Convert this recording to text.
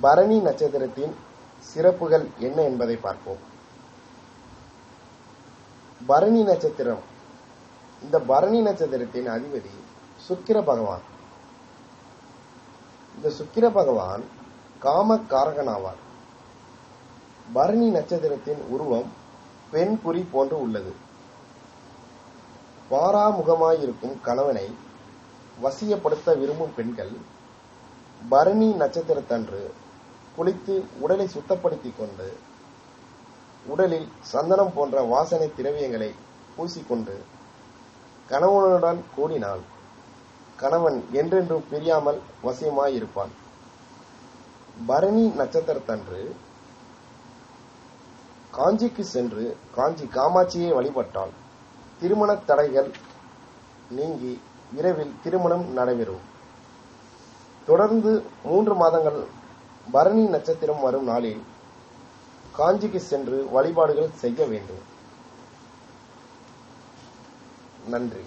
பரணி நட்சத்திரத்தின் சிறப்புகள் என்ன என்பதை பார்ப்போம். பரணி நட்சத்திரம். இந்த பரணி நட்சத்திரத்தின் அதிபதி சுக்கிர பகவான். இந்த சுக்கிர பகவான் காமக்காரகன் ஆவார் பரணி நட்சத்திரத்தின் உருவம் பெண் குறி போன்று உள்ளது. பாராமுகமாயிருக்கும் கணவனை வசியப்படுத்த விரும்பும் பெண்கள் பரணி நட்சத்திரத்தன்று குளித்து உடலை சுத்தப்படுத்திக் கொண்டு உடலில் சந்தனம் போன்ற வாசனை திரவியங்களை பூசிக்கொண்டு கணவனுடன் கூடினால் கணவன் என்றென்றும் பிரியாமல் வசியமாயிருப்பான். பரணி நட்சத்திரத்தன்று காஞ்சிக்கு சென்று காஞ்சி காமாட்சியை வழிபட்டால் திருமண தடைகள் நீங்கி விரைவில் திருமணம் நடைபெறும். தொடர்ந்து மூன்று மாதங்கள் பரணி நட்சத்திரம் வரும் நாளில் காஞ்சிக்கு சென்று வழிபாடுகள் செய்ய வேண்டும். நன்றி.